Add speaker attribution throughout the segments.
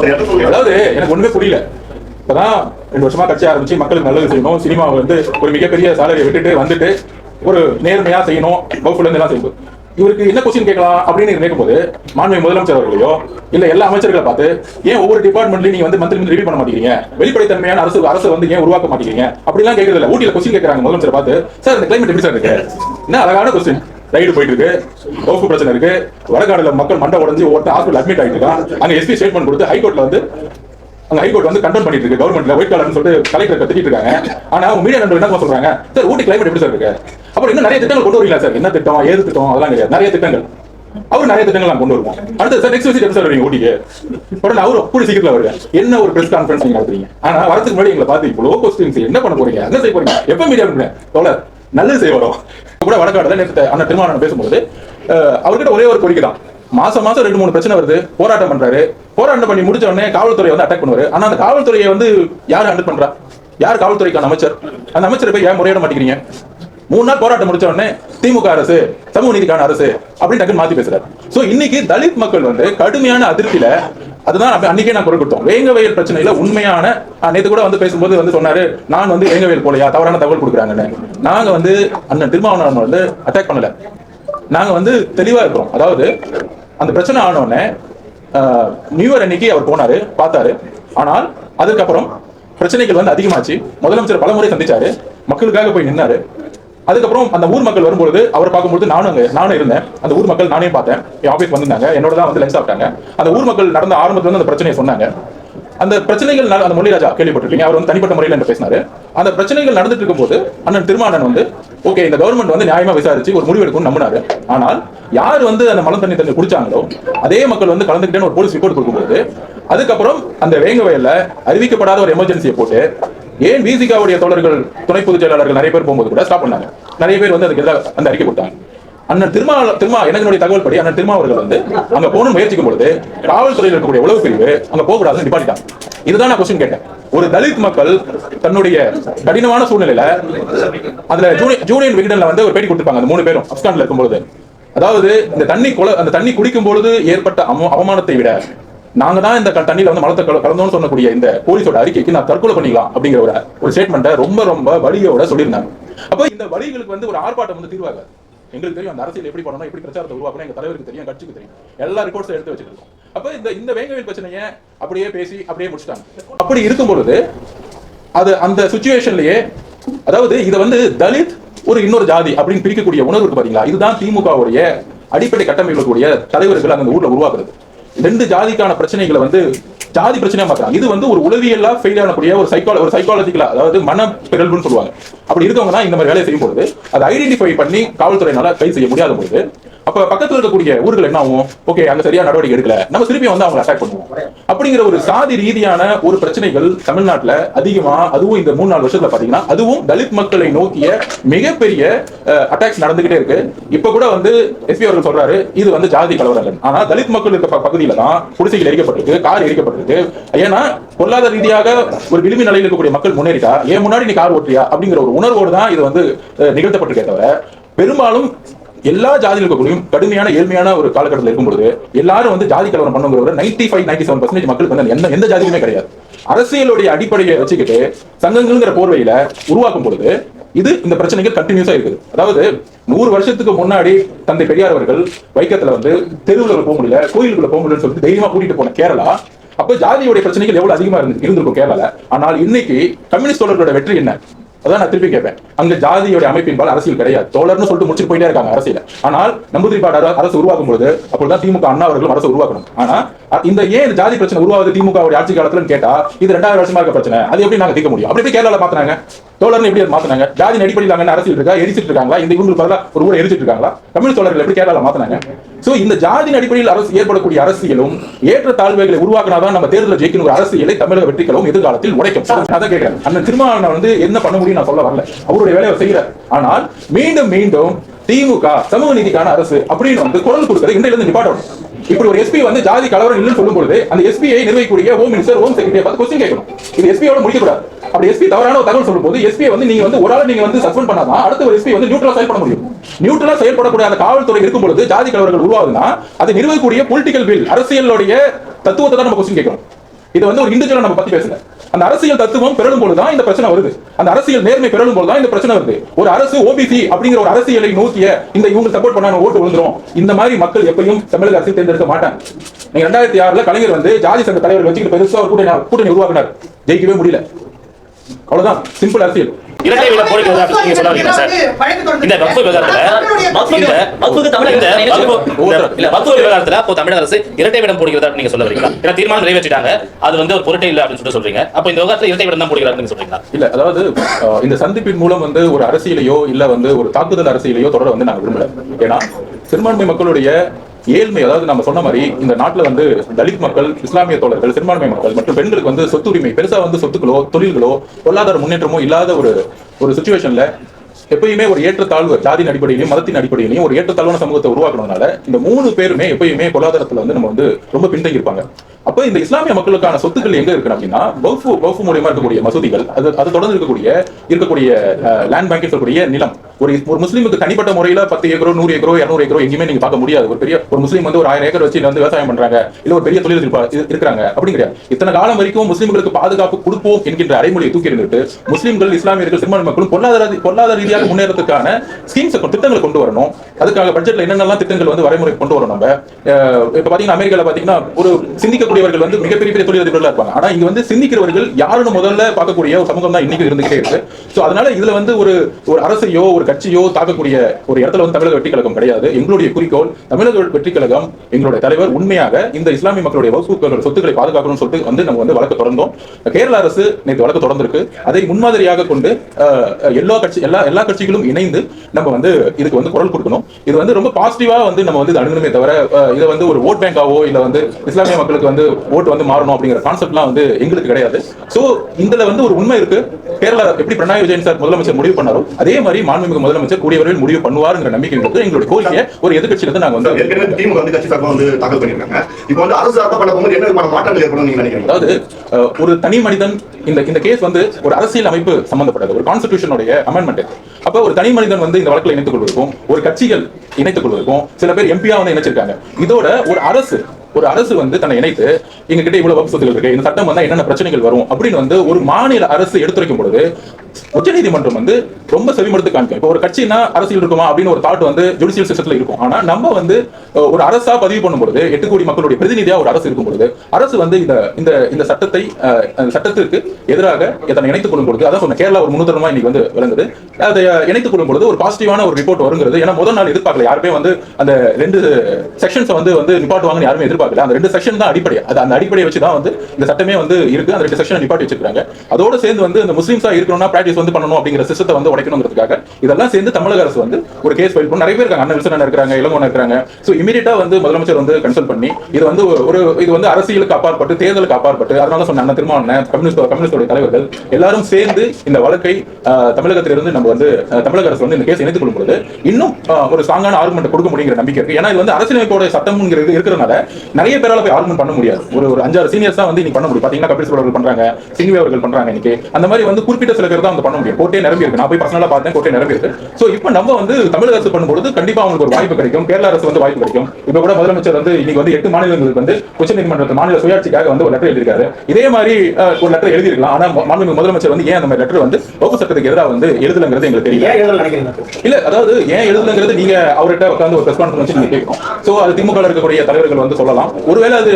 Speaker 1: அதாவது எனக்கு ஒண்ணுமே புரியல. இப்பதான் ரெண்டு வருஷமா கட்சி ஆரம்பிச்சு மக்களுக்கு நல்லது செய்யணும் சினிமாவை வந்து ஒரு மிகப்பெரிய சாலரியை விட்டுட்டு வந்துட்டு ஒரு நேர்மையா செய்யணும் வகுப்புல இருந்து எல்லாம் செய்யணும். இவருக்கு என்ன கொஸ்டின் கேட்கலாம் அப்படின்னு கேட்கும் போது மாண்பு முதலமைச்சர் அவர்களையோ இல்ல எல்லா அமைச்சர்களை பார்த்து ஏன் ஒவ்வொரு டிபார்ட்மெண்ட்லயும் நீங்க வந்து மந்திரி ரிவ்யூ பண்ண மாட்டேங்கிறீங்க? வெளிப்படைத்தன்மையான அரசு அரசு வந்து ஏன் உருவாக்க மாட்டேங்கிறீங்க? அப்படிலாம் கேட்கறது இல்ல ஊட்டியில கொஸ்டின் கேட்கறாங்க முதலமைச்சர் பார்த்து சார் இந்த கிளைமேட் எப்படி சார் இருக்கு? என்ன அழகான கொஸ்டின் ரைடு போயிட்டு இருக்கு வகுப்பு பிரச்சனை இருக்கு. வடகாடுல மக்கள் மண்டை உடஞ்சு ஒருத்தர் ஹாஸ்பிட்டல் அட்மிட் ஆயிட்டு இருக்கான். அங்க எஸ்பி ஸ்டேட்மெண்ட் கொடுத்து ஹைகோர்ட்ல வந்து அங்க ஹைகோர்ட் வந்து கண்டெம் பண்ணிட்டு இருக்கு. கவர்மெண்ட்ல ஒயிட் கலர்னு சொல்லிட்டு கலெக்டர் கத்திட்டு இருக்காங்க. ஆனா அவங்க மீடியா நண்பர் என்ன சொல்றாங்க? சார் ஊட்டி கிளைமேட் எப்படி சார் இருக்கு? அப்புறம் இன்னும் நிறைய திட்டங்கள் கொண்டு வரீங்களா சார் என்ன திட்டம் ஏது திட்டம்? அதெல்லாம் கிடையாது. நிறைய திட்டங்கள். அவர் நிறைய திட்டங்கள் நான் கொண்டு வருவோம். அடுத்து சார் நெக்ஸ்ட் விசிட் எப்படி சார் வருவீங்க ஊட்டிக்கு? உடனே அவரு கூடி சீக்கிரத்தில் வருங்க என்ன ஒரு பிரஸ் கான்ஃபரன்ஸ் நீங்க நடத்துறீங்க? ஆனா வரதுக்கு முன்னாடி எங்களை பார்த்து இவ்வளோ கொஸ்டின்ஸ் என்ன பண்ண போறீங்க? என்ன செய்ய போறீங்க? எப்ப மீடியா பண்ணுங்க தோழர் நல்லது செய்ய வரும் கூட வடக்காடுல நேற்று அண்ணன் திருமாவளவன் பேசும்போது அவர்கிட்ட ஒரே ஒரு கோரிக்கை தான். மாசம் மாசம் ரெண்டு மூணு பிரச்சனை வருது போராட்டம் பண்றாரு. போராட்டம் பண்ணி முடிச்ச உடனே காவல்துறை வந்து அட்டாக் பண்ணுவாரு. ஆனா அந்த காவல்துறையை வந்து யார் ஹேண்டில் பண்றா? யார் காவல்துறைக்கான அமைச்சர்? அந்த அமைச்சரை போய் ஏன் முறையிட மாட்டேங்கிறீங்க? மூணு நாள் போராட்டம் முடிச்ச உடனே திமுக அரசு சமூக நீதிக்கான அரசு அப்படின்னு டக்குன்னு மாத்தி பேசுறாரு. சோ இன்னைக்கு தலித் மக்கள் வந்து கடுமையான அதிருப்தியில அதுதான் அன்னைக்கே நான் குரல் கொடுத்தோம். வேங்கவயல் பிரச்சனையில உண்மையான நேற்று கூட வந்து பேசும்போது வந்து சொன்னாரு நான் வந்து வேங்கவயல் போலையா? தவறான தகவல் கொடுக்குறாங்கன்னு. நாங்க வந்து அண்ணன் திருமாவளவன் வந்து அட்டாக் பண்ணல. நாங்க வந்து தெளிவா இருக்கிறோம். அதாவது அந்த பிரச்சனை ஆன உடனே ஆஹ், நியூ இயர் அன்னைக்கு அவர் போனாரு பார்த்தாரு. ஆனால் அதுக்கப்புறம் பிரச்சனைகள் வந்து அதிகமாச்சு. முதலமைச்சர் பலமுறை சந்திச்சாரு. மக்களுக்காக போய் நின்னாரு. அதுக்கப்புறம் அந்த ஊர் மக்கள் வரும்பொழுது அவரை பார்க்கும்போது நானும் அங்கே நானும் இருந்தேன். அந்த ஊர் மக்கள் நானே பார்த்தேன். என் ஆஃபீஸ் வந்திருந்தாங்க. என்னோட தான் வந்து லஞ்ச் சாப்பிட்டாங்க. அந்த ஊர் மக்கள் நடந்த ஆரம்பத்தில் வந்து அந்த பிரச்சனையை சொன்னாங்க. அந்த பிரச்சனைகள் அந்த முரளிராஜா கேள்விப்பட்டிருக்கீங்க அவர் வந்து தனிப்பட்ட முறையில் என்ன பேசினாரு. அந்த பிரச்சனைகள் நடந்துட்டு இருக்கும்போது அண்ணன் திருமானன் வந்து ஓகே இந்த கவர்மெண்ட் வந்து நியாயமா விசாரிச்சு ஒரு முடிவு எடுக்கணும்னு நம்பினாரு. ஆனால் யார் வந்து அந்த மலம் தண்ணி தண்ணி குடிச்சாங்களோ அதே மக்கள் வந்து கலந்துக்கிட்டேன்னு ஒரு போலீஸ் ரிப்போர்ட் கொடுக்கும்போது அதுக்கப்புறம் அந்த வேங்க வயல்ல அறிவிக்கப்படாத ஒரு எமர்ஜென்சியை போட்டு ஏன் விசிகாவுடைய தோழர்கள் துணை பொதுச் செயலாளர்கள் நிறைய பேர் போகும்போது கூட ஸ்டாப் பண்ணாங்க. நிறைய பேர் வந்து அதுக்கு எதிராக அந்த அறிக்கை கொடுத்தாங்க. அண்ணன் திருமா திருமா எனக்கு தகவல் படி அண்ணன் திருமா அவர்கள் வந்து அங்க போகணும் முயற்சிக்கும் பொழுது காவல்துறையில் இருக்கக்கூடிய உளவு பிரிவு அங்க போக கூடாதுன்னு நிப்பாட்டிட்டாங்க. இதுதான் நான் கொஸ்டின் கேட்டேன். ஒரு தலித் மக்கள் தன்னுடைய கடினமான சூழ்நிலையில அதுல ஜூனியன் விகடன்ல வந்து ஒரு பேட்டி கொடுத்துருப்பாங்க அந்த மூணு பேரும் அப்கான்ல இருக்கும்பொழுது. அதாவது இந்த தண்ணி கொலை அந்த தண்ணி குடிக்கும் பொழுது ஏற்பட்ட அவமானத்தை விட நாங்க தான் இந்த தண்ணியில வந்து மலத்தை கலந்தோம்னு சொல்லக்கூடிய இந்த போலீஸோட அறிக்கைக்கு நான் தற்கொலை பண்ணிக்கலாம் அப்படிங்கிற ஒரு ஒரு ஸ்டேட்மெண்ட்டை ரொம்ப ரொம்ப வலியோட சொல்லியிருந்தாங்க. அப்போ இந்த வலிகளுக்கு வந்து ஒரு ஆர்ப்பாட்டம் வந்து தீர்வாக. எங்களுக்கு தெரியும் அந்த அரசியல் எப்படி பண்ணணும் எப்படி பிரச்சாரத்தை உருவாக்கணும் எங்க தலைவருக்கு தெரியும் கட்சிக்கு தெரியும். எல்லா ரிப்போர்ட்ஸ் எடுத்து வச்சிருக்கோம். அப்ப இந்த இந்த வேங்கவேல் பிரச்சனையை அப்படியே பேசி அப்படியே முடிச்சிட்டாங்க. அப்படி இருக்கும் பொழுது அது அந்த சுச்சுவேஷன்லயே அதாவது இதை வந்து தலித் ஒரு இன்னொரு ஜாதி அப்படின்னு பிரிக்கக்கூடிய உணர்வு இருக்கு பாத்தீங்களா? இதுதான் திமுகவுடைய அடிப்படை கட்டமைக்கக்கூடிய தலைவர்கள் அந்த ஊர்ல உருவாக்குறது. ரெண்டு ஜாதிக்கான பிரச்சனைகளை வந்து ஜாதி பிரச்சனையா மாத்துறாங்க. இது வந்து ஒரு உளவியலா ஃபெயில் ஆனக்கூடிய ஒரு சைக்கால ஒரு சைக்காலஜிக்கலா அதாவது மன பிறல்புன்னு சொல்லுவாங்க. அப்படி இருக்கவங்க தான் இந்த மாதிரி வேலையை செய்யும் பொழுது அதை ஐடென்டிஃபை பண்ணி காவல்துறையினால கைது செய்ய முடியாத பொழுது அப்ப பக்கத்துல இருக்கக்கூடிய ஊர்கள் என்ன ஆகும்? ஓகே அங்க சரியா நடவடிக்கை எடுக்கல. நம்ம திருப்பி வந்து அவங்க அட்டாக் பண்ணுவோம். அப்படிங்கிற ஒரு சாதி ரீதியான ஒரு பிரச்சனைகள் தமிழ்நாட்டுல அதிகமா அதுவும் இந்த மூணு நாலு வருஷத்துல பாத்தீங்கன்னா அதுவும் தலித் மக்களை நோக்கிய மிகப்பெரிய அட்டாக்ஸ் நடந்துகிட்டே இருக்கு. இப்ப கூட வந்து எஸ்பி அவர்கள் சொல்றாரு இது வந்து ஜாதி கலவரங்கள். ஆனா தலித் மக்கள் இருக்க பகுதியில தான் குடிசைகள் எரிக்கப்பட்டிருக்கு கார் எரிக்கப்பட்டிருக்கு. ஏன்னா பொருளாதார ரீதியாக ஒரு விளிம்பு நிலையில் இருக்கக்கூடிய மக்கள் முன்னேறிட்டா ஏன் முன்னாடி நீ கார் ஓட்டியா அப்படிங்கிற ஒரு உணர்வோடு தான் இது வந்து நிகழ்த்தப்பட்டிருக்கே தவிர பெரும்பாலும் எல்லா ஜாதியில் இருக்கக்கூடியும் கடுமையான ஏழ்மையான ஒரு காலகட்டத்தில் இருக்கும்பொழுது எல்லாரும் வந்து ஜாதி கலவரம் பண்ணுங்கிற ninety five ninety seven percentage மக்களுக்கு வந்து எந்த எந்த ஜாதியுமே கிடையாது. அரசியலுடைய அடிப்படையை வச்சுக்கிட்டு சங்கங்கள்ங்கிற போர்வையில உருவாக்கும் பொழுது இது இந்த பிரச்சனைகள் கண்டினியூஸா இருக்குது. அதாவது நூறு வருஷத்துக்கு முன்னாடி தந்தை பெரியார் அவர்கள் வைக்கத்துல வந்து தெருவில் போக முடியல கோயிலுக்குள்ள போக முடியலன்னு சொல்லிட்டு தைரியமா கூட்டிட்டு போன கேரளா அப்ப ஜாதியுடைய பிரச்சனைகள் எவ்வளவு அதிகமா இருந்து இருந்திருக்கும் கேரளால. ஆனால் இன்னைக்கு கம்யூனிஸ்ட் தோழர்களோட வெற்றி என்ன? அதான் நான் திருப்பி கேட்பேன். அங்க ஜாதியோட அமைப்பின்பால் அரசியல் கிடையாது. தோழர்னு சொல்லிட்டு முடிச்சுட்டு போயிட்டே இருக்காங்க அரசியல். ஆனால் நம்பூதிரிப்பாடு அரசு உருவாக்கும் பொழுது அப்பொழுதுதான் திமுக அண்ணா அவர்களும் அரசு உருவாக்கணும். ஆனா இந்த ஏன் இந்த ஜாதி பிரச்சனை உருவாகுது திமுக ஆட்சி காலத்துலன்னு கேட்டா இது ரெண்டாயிரம் வருஷமா இருக்க பிரச்சனை. அது எப்படி நாங்க தீர்க்க முடியும்? அப்படி எப்படி கேரளால மாத்தினாங்க. தோழர்னு எப்படி மாத்தினாங்க? ஜாதி அடிப்படையில் அங்க அரசியல் இருக்கா? எரிச்சிட்டு இருக்காங்களா? இந்த இவங்களுக்கு பதிலாக ஒரு ஊரை எரிச்சிட்டு இருக்காங்களா? தமிழ் தோழர்கள் எப்படி கேரளால மாத்தினாங்க? சோ இந்த ஜாதியின் அடிப்படையில் அரசு ஏற்படக்கூடிய அரசியலும் ஏற்ற தாழ்வுகளை உருவாக்கினாதான் நம்ம தேர்தலில் ஜெயிக்கணும் ஒரு அரசியலை தமிழக வெற்றிகளும் எதிர்காலத்தில் உடைக்கும். அதான் கேட்கிறேன். அண்ணன் திருமாவளவன் வந்து என்ன பண்ண முடியும் நான் சொல்ல வரல. அவருடைய வேலையை அவர் செய்யறார். ஆனால் மீண்டும் மீண்டும் திமுக சமூக நீதிக்கான அரசு அப்படின்னு வந்து குரல் கொடுக்கிறது இன்றையில நிப்பாட்டணும். இப்படி ஒரு எஸ்பி வந்து ஜாதி கலவரம் இல்லைன்னு சொல்லும் பொழுது அந்த எஸ்பியை நிர்வகிக்கக்கூடிய ஹோம் மினிஸ்டர் ஹோம் செக்ரட்டரி பார்த்து கொஸ்டின் கேட்கணும். இது எஸ்பியோட முடிக்க கூடாது அப்படி எஸ்பி தவறான ஒரு தகவல் சொல்லும் போது எஸ்பி வந்து நீங்க வந்து ஒரு ஆள் நீங்க வந்து சஸ்பெண்ட் பண்ணாதான் அடுத்த ஒரு எஸ்பி வந்து நியூட்ரலா செயல்பட முடியும். நியூட்ரலா செயல்படக்கூடிய அந்த காவல்துறை இருக்கும் பொழுது ஜாதி கலவரங்கள் உருவாகுதுன்னா அது நிறுவக்கூடிய பொலிட்டிக்கல் பில் அரசியலுடைய தத்துவத்தை தான் நம்ம கொஸ்டின் கேட்கணும். இது வந்து ஒரு இண்டிவிஜுவலா நம்ம பத்தி பேசல அந்த அரசியல் தத்துவம் பெறலும் பொழுதுதான் இந்த பிரச்சனை வருது. அந்த அரசியல் நேர்மை பெறலும் பொழுதுதான் இந்த பிரச்சனை வருது. ஒரு அரசு ஓபிசி அப்படிங்கிற ஒரு அரசியலை நோக்கிய இந்த இவங்க சப்போர்ட் பண்ணா ஓட்டு விழுந்துரும். இந்த மாதிரி மக்கள் எப்பயும் தமிழக அரசு தேர்ந்தெடுக்க மாட்டாங்க. நீங்க ரெண்டாயிரத்தி ஆறுல கலைஞர் வந்து ஜாதி சங்க தலைவர் வச்சுக்கிட்டு பெருசா ஒரு கூட்டணி கூட்டணி உருவாக்குனார். ஜெயிக்கவே முடியல. அவ்வளவுதான். சிம்பிள் அரசியல்
Speaker 2: இரட்டை விட கோரிக்கை வருதா நீங்க சொல்ல வரீங்க சார் இந்த வக்ஃபு விவகாரத்துல இந்த
Speaker 3: வக்ஃபுக்கு தமிழக அரசு
Speaker 2: இரட்டை விடம் போடுகிறதா நீங்க சொல்ல வரீங்களா ஏன்னா தீர்மானம் நிறைவேற்றிட்டாங்க. அது வந்து ஒரு பொருட்டே இல்ல அப்படின்னு சொல்லிட்டு சொல்றீங்க. அப்போ இந்த விவகாரத்துல இரட்டை விடம் தான் போடுகிறாருன்னு நீங்க சொல்றீங்களா?
Speaker 1: இல்ல அதாவது இந்த சந்திப்பின் மூலம் வந்து ஒரு அரசியலையோ இல்ல வந்து ஒரு தாக்குதல் அரசியலையோ தொடர வந்து நாங்க விரும்பல. ஏன்னா சிறுபான்மை மக்களுடைய ஏழ்மை அதாவது நம்ம சொன்ன மாதிரி இந்த நாட்டுல வந்து தலித் மக்கள் இஸ்லாமிய தோழர்கள் சிறுபான்மை மக்கள் மற்றும் பெண்களுக்கு வந்து சொத்து உரிமை பெருசா வந்து சொத்துக்களோ தொழில்களோ பொருளாதார முன்னேற்றமோ இல்லாத ஒரு ஒரு சுச்சுவேஷன்ல எப்பயுமே ஒரு ஏற்றத்தாழ்வு ஜாதியின் அடிப்படையிலையும் மதத்தின் அடிப்படையிலையும் ஒரு ஏற்றத்தாழ்வான சமூகத்தை உருவாக்கணும்னால இந்த மூணு பேருமே எப்பயுமே பொருளாதாரத்துல வந்து நம்ம வந்து ரொம்ப பின்தங்கி இருப்பாங்க. அப்ப இந்த இஸ்லாமிய மக்களுக்கான சொத்துக்கள் எங்க இருக்கு அப்படின்னா வகுப்பு வகுப்பு மூலியமா இருக்கக்கூடிய மசூதிகள் அது அது தொடர்ந்து இருக்கக்கூடிய இருக்கக்கூடிய லேண்ட் பேங்க் இருக்கக்கூடிய நிலம். ஒரு ஒரு முஸ்லீமுக்கு தனிப்பட்ட முறையில பத்து ஏக்கரோ நூறு ஏக்கரோ இரநூறு ஏக்கரோ எங்கேயுமே நீங்க பார்க்க முடியாது. ஒரு பெரிய ஒரு முஸ்லீம் வந்து ஒரு ஆயிரம் ஏக்கர் வச்சு வந்து விவசாயம் பண்றாங்க. இல்ல ஒரு பெரிய தொழில் இருக்கிறாங்க. அப்படி கிடையாது. இத்தனை காலம் வரைக்கும் முஸ்லீம்களுக்கு பாதுகாப்பு கொடுப்போம் என்கின்ற அடைமொழியை தூக்கி இருந்துட்டு முஸ்லீம்கள் இஸ்லாமியர்கள் சிறுபான்மை மக்களும் பொருளாதார பொருளாதார ரீதியாக முன்னேறதுக்கான ஸ்கீம்ஸ் திட்டங்களை கொண்டு வரணும். அதுக்காக பட்ஜெட்ல என்னென்னலாம் திட்டங்கள் வந்து வரைமுறை கொண்டு வரணும் நம்ம? இப்போ இப்ப பாத்தீங்கன்னா அமெரிக்கால பாத்தீங்கன்னா ஒரு சிந்திக்கக்கூடியவர்கள் வந்து மிகப்பெரிய பெரிய தொழிலதிபர்களா இருப்பாங்க. ஆனா இங்க வந்து சிந்திக்கிறவர்கள் யாருன்னு முதல்ல பார்க்கக்கூடிய ஒரு சமூகம் தான் இன்னைக்கு இருந்துகிட்டே இருக்கு. ஸோ அதனால இதுல வந்து ஒரு ஒரு அரசையோ ஒரு கட்சியோ தாக்கக்கூடிய ஒரு இடத்துல வந்து தமிழக வெற்றி கழகம் கிடையாது. எங்களுடைய குறிக்கோள் தமிழக வெற்றி கழகம் எங்களுடைய தலைவர் உண்மையாக இந்த இஸ்லாமிய மக்களுடைய வகுப்புகளோட சொத்துக்களை பாதுகாக்கணும்னு சொல்லிட்டு வந்து நம்ம வந்து வழக்கு தொடர்ந்தோம். கேரள அரசு நேற்று வழக்கு தொடர்ந்திருக்கு. அதை முன்மாதிரியாக கொண்டு எல்லா கட்சி எல்லா எல்லா கட்சிகளும் இணைந்து நம்ம வந்து இதுக்கு வந்து குரல் கொடுக்கணும். இது வந்து ரொம்ப பாசிட்டிவா வந்து நம்ம வந்து அணுகணுமே தவிர இதை வந்து ஒரு ஓட் பேங்காவோ இல்ல வந்து இஸ்லாமிய மக்களுக்கு வந்து ஓட்டு வந்து மாறணும் அப்படிங்கிற கான்செப்ட்லாம் வந்து எங்களுக்கு கிடையாது. சோ இதுல வந்து ஒரு உண்மை இருக்கு. கேரளா எப்படி பினராயி விஜயன் சார் முதலமைச்சர் முடிவு பண்ணாரோ அதே மாதிரி மாண்புமிகு முதலமைச்சர் கூடிய விரைவில் முடிவு பண்ணுவாருங்கிற நம்பிக்கை இருக்கு எங்களுடைய கோரிக்கையை ஒரு எதிர்க்கட்சியில இருந்து நாங்க வந்து
Speaker 4: ஏற்கனவே திமுக வந்து கட்சி சார்பா வந்து தாக்கல் பண்ணிருக்காங்க இப்போ வந்து அரசு சார்பா பண்ண போகும்போது என்ன விதமான மாற்றங்கள் ஏற்படும் நீங்க நினைக்கிறீங்க?
Speaker 1: அதாவது ஒரு தனி மனிதன் இந்த இந்த கேஸ் வந்து ஒரு அரசியல் அமைப்பு சம்பந்தப்பட்டது ஒரு கான்ஸ்டிடியூஷனுடைய அமெண்ட்மெண்ட் அப்ப ஒரு தனி மனிதன் வந்து இந்த வழக்கில் இணைத்துக் கொள்வதற்கும் ஒரு கட்சிகள் இணைத்துக் கொள்வதற்கும் சில பேர் எம்பியா வந்து இணைச்சிருக்காங்க. இதோட ஒரு அரசு ஒரு அரசு வந்து தன்னை இணைத்து எங்க கிட்ட இவ்வளவு வகுப்பு சொத்துக்கள் இருக்கு இந்த சட்டம் வந்தா என்னென்ன பிரச்சனைகள் வரும் அப்படின்னு வந்து ஒரு மாநில அரசு எடுத்துரைக்கும் பொழுது உச்சநீதிமன்றம் வந்து ரொம்ப செவிமடுத்து காமிக்கும். இப்போ ஒரு கட்சினா அரசியல் இருக்குமா அப்படின்னு ஒரு தாட் வந்து ஜுடிஷியல் சிஸ்டத்துல இருக்கும். ஆனா நம்ம வந்து ஒரு அரசா பதிவு பண்ணும்பொழுது எட்டு கோடி மக்களுடைய பிரதிநிதியா ஒரு அரசு இருக்கும் பொழுது அரசு வந்து இந்த இந்த இந்த சட்டத்தை சட்டத்திற்கு எதிராக தன்னை இணைத்துக் கொள்ளும் பொழுது அதான் சொன்ன கேரளா ஒரு முன்னுதாரணமா இன்னைக்கு வந்து விளங்குது. அதை இணைத்துக் கொள்ளும் பொழுது ஒரு பாசிட்டிவான ஒரு ரிப்போர்ட் வருங்கிறது. ஏன்னா முதல் நாள் எதிர்பார்க்கல. யாருமே வந்து அந்த ரெண்டு செக்ஷன்ஸ் வந்து வந்து நிப்பாட்டுவாங்கன்னு யாருமே எதிர்பார்க்கல. அந்த ரெண்டு செக்ஷன் தான் அடிப்படை. அது அந்த அடிப்படையை வச்சு தான் வந்து இந்த சட்டமே வந்து இருக்கு. அந்த ரெண்டு செக்ஷன் நிப்பாட்டி வச்சிருக்காங்க அதோட சேர்ந்து வந்து இந்த முஸ்லிம்ஸா இருக்கணும்னா ப்ராக்டிஸ் வந்து பண்ணணும் அப்படிங்கிற சிஸ்டத்தை வந்து உடைக்கணுங்கிறதுக்காக இதெல்லாம் சேர்ந்து தமிழக அரசு வந்து ஒரு கேஸ் ஃபைல் பண்ணி நிறைய பேர் இருக்காங்க அண்ணன் வில்சன் அண்ணன் இருக்காங்க இளங்கோன் இருக்காங்க சோ இமீடியட்டா வந்து முதலமைச்சர் வந்து கன்சல்ட் பண்ணி இது வந்து ஒரு- இது வந்து அரசியலுக்கு அப்பாற்பட்டு தேர்தலுக்கு அப்பாற்பட்டு அதனால சொன்ன அண்ணன் திருமாவளவன் கம்யூனிஸ்ட் கம்யூனிஸ்டோட தலைவர்கள் எல்லாரும் சேர்ந்து இந்த வழக்கை தமிழகத்திலிருந்து நம்ம வந்து தமிழக அரசு வந்து இந்த கேஸ் இணைத்துக் கொள்ளும் பொழுது இன்னும் ஒரு ஸ்ட்ராங்கான ஆர்குமெண்ட் கொடுக்க முடியுங்கிற நம்பிக்கை இருக்கு. ஏன்னா இது வந்து அரசியலமைப்போட சட்டம்ங்கிறது இருக்கிறதுனால நிறைய பேரால போய் ஆர்குமெண்ட் பண்ண முடியாது. ஒரு ஒரு அஞ்சாறு சீனியர்ஸ் தான் வந்து இன்னைக்கு பண்ண முடியும். பாத்தீங்கன்னா கபில் சிபல் பண்றாங்க சிங்வி அவர்கள் பண்றாங்க இன்னைக்கு. அந்த மாதிரி வந்து குறிப்பிட்ட சில பேர் தான் வந்து பண்ண முடியும். கோர்ட்டே நிரம்பி இருக்கு. நான் போய் பர்சனலா பார்த்தேன் கோர்ட்டே நிரம்பி இருக்கு. சோ இப்போ நம்ம வந்து தமிழக அரசு பண்ணும்போது கண்டிப்பா அவங்களுக்கு ஒரு வாய்ப்பு கிடைக்கும். கேரள அரசு வந்து வாய்ப்பு கிடைக்கும். இப்ப கூட முதலமைச்சர் வந்து இன்னைக்கு வந்து எட்டு மாநிலங்களுக்கு வந்து உச்சநீதிமன்றத்து மாநில சுயாட்சிக்காக வந்து ஒரு லெட்டர் எழுதியிருக்காரு. இதே மாதிரி ஒரு லெட்டர் எழுதியிருக்கலாம். ஆனா மாண்புமிகு முதலமைச்சர் வந்து ஏன் அந்த மாதிரி லெட்டர் வந்து வகுப்பு சட்டத்துக்கு எதிராக வந்து எழுதலங்கிறது எங்களுக்கு தெரியல. இல்ல அதாவது ஏன் எழுதலங்கிறது நீங்க அவர்கிட்ட உட்கார்ந்து ஒரு பிரஸ் கான்ஃபரன்ஸ் நீங்க கேட்கணும். சோ அது திமுக இருக்கக்கூடிய தலைவர்கள் வந்து சொல்லலாம். ஒருவேளை அது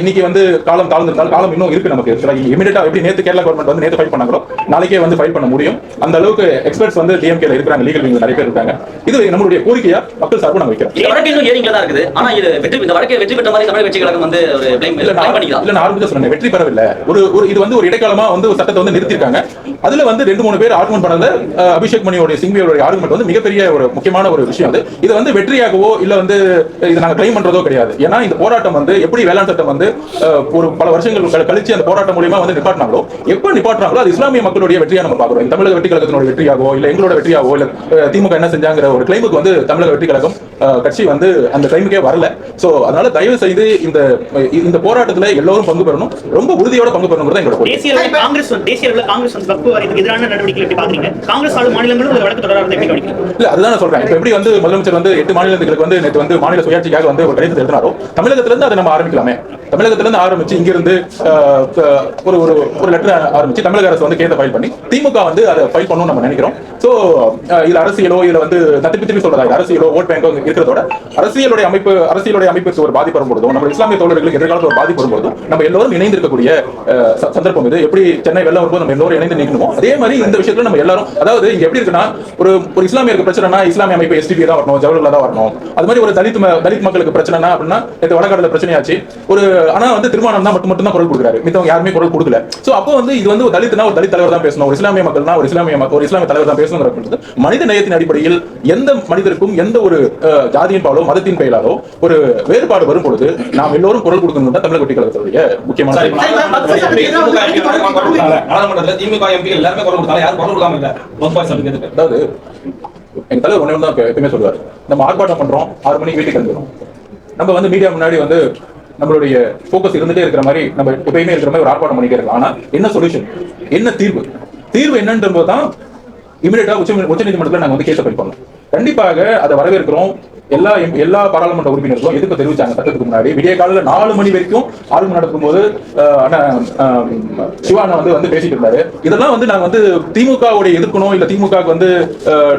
Speaker 1: இன்னைக்கு வந்து காலம் தாழ்ந்திருந்தால் காலம் இன்னும் இருக்கு நமக்கு. இமீடியட்டா எப்படி நேத்து கேரளா கவர்மெண்ட் வந்து நேத்து ஃபைல் பண்ணாங்களோ நாளைக்கே வந்து ஃபைல் பண்ண முடியும். அந்த அளவுக்கு எக்ஸ்பர்ட்ஸ் வந்து டிஎம்கே ல இருக்காங்க லீகல் விங் நிறைய பேர் இருக்காங்க. இது நம்மளுடைய கோரிக்கையா மக்கள் சார்பு நாங்க வைக்கிறோம்.
Speaker 3: இந்த வழக்கு இன்னும் ஏரிங்ல தான் இருக்குது. ஆனா இது வெற்றி இந்த வழக்கை வெற்றி பெற்ற மாதிரி தமிழக வெற்றி கழகம் வந்து ஒரு பிளைம்
Speaker 1: இல்ல நான்
Speaker 3: பண்ணிக்கலாம்
Speaker 1: இல்ல நான் ஆரம்பிச்சு சொன்னேன். வெற்றி பெறவில்லை. ஒரு ஒரு இது வந்து ஒரு இடைக்காலமா வந்து சட்டத்தை வந்து நிறுத்திருக்காங்க அதுல வந்து ரெண்டு மூணு பேர் ஆர்குமெண்ட் பண்ணது அஹ், அபிஷேக் மணியோட சிங்வியோட ஆர்குமெண்ட் வந்து மிகப்பெரிய ஒரு முக்கியமான ஒரு விஷயம் அது. இது வந்து வெற்றியாகவோ இல்ல வந்து இதை நாங்க கிளைம் பண்றதோ கிடையாது. ஏன்னா இந்த போராட்டம் வந்து எப்படி வேளாண் சட்டம் வந்து ஒரு பல வருஷங்கள் கழி- கழிச்சு அந்த போராட்டம் மூலியமா வந்து நிப்பாட்டினாங்களோ எப்ப நிப்பாட்டுறாங்களோ அது இஸ்லாமிய மக்களுடைய வெற்றியா நம்ம பாக்குறோம் தமிழக வெற்றி கழகத்தினோட வெற்றியாகவோ இல்ல எங்களோட வெற்றியாகவோ இல்ல திமுக என்ன செஞ்சாங்கிற ஒரு கிளைமுக்கு வந்து தமிழக வெற்றி கழகம் கட்சி வந்து அந்த கிளைமுக்கே வரல. சோ அதனால தயவு செய்து இந்த இந்த போராட்டத்துல எல்லோரும் பங்கு பெறணும். ரொம்ப உறுதியோட பங்கு பெறணுங்கிறது எங்களோட.
Speaker 5: தேசிய காங்கிரஸ் தேசிய காங்கிரஸ் வந்து வக்பு வாரியத்துக்கு எதிரான நடவடிக்கை எப்படி பாக்குறீங்க காங்கிரஸ் ஆளும் மாநிலங்களும் வழக்கு எப்படி கவனிக்கிறீங்க?
Speaker 1: இல்ல அதுதான் நான் சொல்றேன். இப்ப எப்படி வந்து முதலமைச்சர் வந்து எட்டு மாநிலங்களுக்கு வந்து நேற்று வந்து மாநில சுயாட்சிக்காக வந்து ஒரு கடிதத்தை எழுதினாரோ தமிழகத்துல இருந்து அதை நம்ம ஆரம்பிக்கலாமே. தமிழகத்துல இருந்து ஆரம்பிச்சு இங்க இருந்து அஹ், அஹ், ஒரு ஒரு ஒரு லெட்டர் ஆரம்பிச்சு தமிழக அரசு வந்து கேஸை ஃபைல் பண்ணி திமுக வந்து அதை ஃபைல் பண்ணணும் நம்ம நினைக்கிறோம். ஸோ இதுல அரசியலோ இதுல வந்து நான் திருப்பி திருப்பி சொல்றதா அரசியலோ ஓட் பேங்கோ இருக்கிறதோட அரசியலுடைய அமைப்பு அரசியலுடைய அமைப்பு ஒரு பாதிப்பு வரும்பொழுதும் நம்ம இஸ்லாமிய தோழர்களுக்கு எதிர்காலத்தில் ஒரு பாதிப்பு வரும்பொழுதும் நம்ம எல்லோரும் இணைந்து இருக்கக்கூடிய ச- சந்தர்ப்பம் இது. எப்படி சென்னை வெள்ளம் வரும்போது நம்ம எல்லோரும் இணைந்து நிற்கணுமோ அதே மாதிரி இந்த விஷயத்துல நம்ம எல்லாரும் அதாவது இங்க எப்படி இருக்குன்னா ஒரு ஒரு இஸ்லாமியருக்கு பிரச்சனைனா இஸ்லாமிய அமைப்பு எஸ்டிபி தான் வரணும் ஜவஹர்லால் தான் வரணும். அது மாதிரி ஒரு தலித் ம- தலித் மக்களுக்கு பிரச்சனைனா அப்படின்னா இந்த வடகாடுல பிரச்சனையாச்சு. ஒரு ஆனா வந்து திருமணம் தான் மட்டும் மட்டும் தான் குரல் கொடுக்குறாரு. மித்தவங்க யாருமே குரல் கொடுக்கல. சோ அப்போ வந்து இது வந்து ஒரு தலித்னா ஒரு தலித் தலைவர் தான் பேசணும். ஒரு இஸ்லாமிய மக்கள்னா ஒரு இஸ்லாமிய ஒரு இஸ்லாமிய தலைவர் தான் பேசணுங்கிற பொழுது மனித நேயத்தின் அடிப்படையில் எந்த மனிதருக்கும் எந்த ஒரு ஜாதியின் பாலோ மதத்தின் பெயராலோ ஒரு வேறுபாடு வரும் பொழுது நாம் எல்லோரும் குரல் கொடுக்கணும் தான் தமிழக வெற்றி கழகத்துடைய முக்கியமான அதாவது எங்க தலைவர் ஒண்ணே தான் எப்பயுமே சொல்லுவார் நம்ம ஆர்ப்பாட்டம் பண்றோம் ஆறு மணிக்கு வீட்டுக்கு வந்துடும் நம்ம வந்து மீடியா முன்னாடி வந்து நம்மளுடைய ஃபோக்கஸ் இருந்துட்டே இருக்கிற மாதிரி நம்ம எப்பயுமே இருக்கிற மாதிரி ஒரு ஆர்ப்பாட்டம் பண்ணிட்டே இருக்கலாம் ஆனா என்ன சொல்யூஷன் என்ன தீர்வு தீர்வு என்னன்றது தான் இமீடியட்டா உச்ச நீதிமன்றத்தில் நாங்க வந்து கேஸை ஃபைல் பண்ணோம் கண்டிப்பாக அதை வரவேற்கிறோம். எல்லா எல்லா பாராளுமன்ற உறுப்பினர்களும் எதிர்ப்பு தெரிவிச்சாங்க. சட்டத்துக்கு முன்னாடி விடிய காலையில நாலு மணி வரைக்கும் ஆர்வம் நடக்கும்போது அஹ், அண்ணன், அஹ், சிவா அண்ணா வந்து வந்து பேசிட்டு இருந்தாரு. இதெல்லாம் வந்து நாங்க வந்து திமுகவுடைய எதிர்க்கணும் இல்ல திமுக வந்து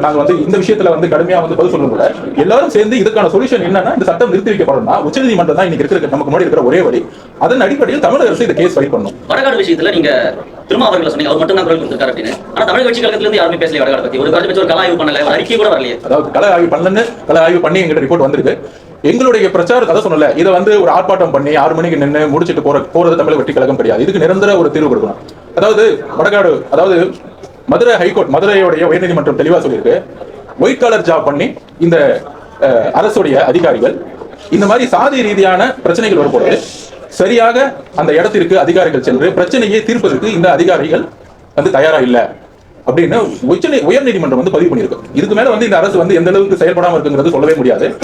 Speaker 1: நாங்க வந்து இந்த விஷயத்துல வந்து கடுமையா வந்து பதில் சொல்லணும் கூட எல்லாரும் சேர்ந்து இதுக்கான சொல்யூஷன் என்னன்னா இந்த சட்டம் நிறுத்தி வைக்கப்படணும்னா உச்சநீதிமன்றம் தான் இன்னைக்கு இருக்கிற நமக்கு முன்னாடி இருக்கிற ஒரே வழி. அதன் அடிப்படையில் தமிழக அரசு இந்த கேஸ் ஃபைல் பண்ணும்
Speaker 3: வடகாடு விஷயத்துல நீங்க திருமாவர்களை சொன்னீங்க அவர் மட்டும் தான் குரல் கொடுத்திருக்காரு அப்படின்னு. ஆனா தமிழக கட்சி கழகத்துல இருந்து யாருமே பேசல வடகாடு பத்தி. ஒரு குறைஞ்சபட்சம் ஒரு கலா ஆய்வு பண்ணல ஒரு அறிக்கை கூட வரலையே.
Speaker 1: அதாவது கலை ஆய்வு பண்ணலன்னு கலை ஆய்வு பண்ணி எங்கிட்ட ரிப்போர்ட் வந்திருக்கு. எங்களுடைய பிரச்சாரம் அதை சொன்னல இதை வந்து ஒரு ஆர்ப்பாட்டம் பண்ணி ஆறு மணிக்கு நின்று முடிச்சிட்டு போற போறது தமிழக வெற்றி கழகம் கிடையாது. இதுக்கு நிரந்தர ஒரு தீர்வு கொடுக்கணும். அதாவது வடகாடு அதாவது மதுரை ஹைகோர்ட் மதுரையுடைய உயர்நீதிமன்றம் தெளிவா சொல்லியிருக்கு. ஒயிட் கலர் ஜாப் பண்ணி இந்த அரசுடைய அதிகாரிகள் இந்த மாதிரி சாதி ரீதியான பிரச்சனைகள் வரும்போது சரியாக அந்த இடத்திற்கு அதிகாரிகள் சென்று பிரச்சனையை தீர்ப்பதற்கு இந்த அதிகாரிகள் வந்து தயாரா இல்லை. அப்படின்னு உச்ச உயர் நீதிமன்றம் வந்து பதிவு பண்ணியிருக்கு. இதுக்கு மேல வந்து இந்த அரசு வந்து எந்த அளவுக்கு செயல்படாம இருக்குங்கிறது சொல்லவே முடியாது.